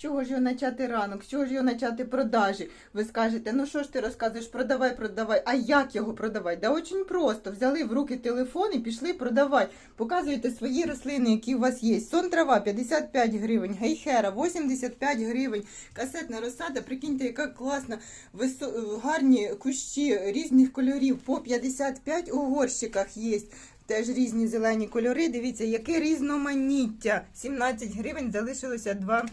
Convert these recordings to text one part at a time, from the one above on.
чого ж його почати ранок, з чого ж його почати продажі. Ви скажете, ну що ж ти розказуєш, продавай, продавай. А як його продавати? Да очень просто. Взяли в руки телефон і пішли продавати. Показуєте свої рослини, які у вас є. Сон трава 55 гривень, гейхера 85 гривень, касетна розсада. Прикиньте, яка класна, висо... гарні кущі різних кольорів. По 55 у горщиках є. Теж різні зелені кольори. Дивіться, яке різноманіття. 17 гривень залишилося два.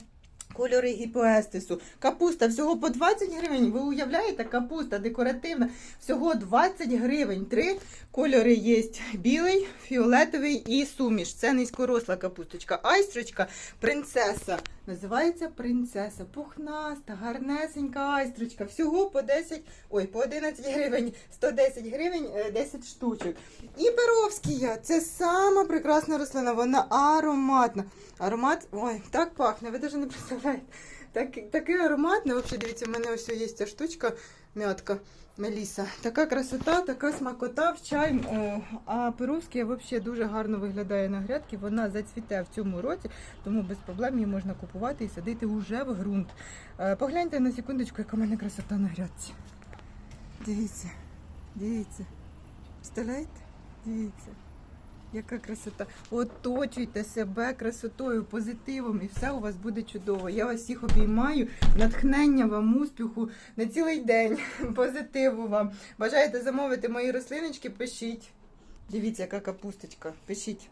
Кольори гіпоестису. Капуста всього по 20 гривень. Ви уявляєте, капуста декоративна. Всього 20 гривень. Три кольори є: білий, фіолетовий і суміш. Це низькоросла капусточка. Айстрочка, принцеса. Називається принцеса. Пухнаста, гарнесенька айстрочка. Всього по 10, ой, по 11 гривень, 110 гривень, е, 10 штучок. І перовськія. Це сама прекрасна рослина. Вона ароматна. Аромат, ой, так пахне, ви навіть не представляєте. Так, такий ароматний. Взагалі, дивіться, в мене ось є ця штучка, м'ятка. Меліса. Така красота, така смакота в чай. О, А перовська взагалі дуже гарно виглядає на грядки. Вона зацвіте в цьому році, тому без проблем її можна купувати і садити уже в ґрунт. Е, Погляньте на секундочку, яка в мене красота на грядці. Дивіться, дивіться. Представляєте? Дивіться. Яка красота. Оточуйте себе красотою, позитивом, і все у вас буде чудово. Я вас всіх обіймаю. Натхнення вам, успіху на цілий день. Позитиву вам. Бажаєте замовити мої рослиночки? Пишіть. Дивіться, яка капусточка. Пишіть.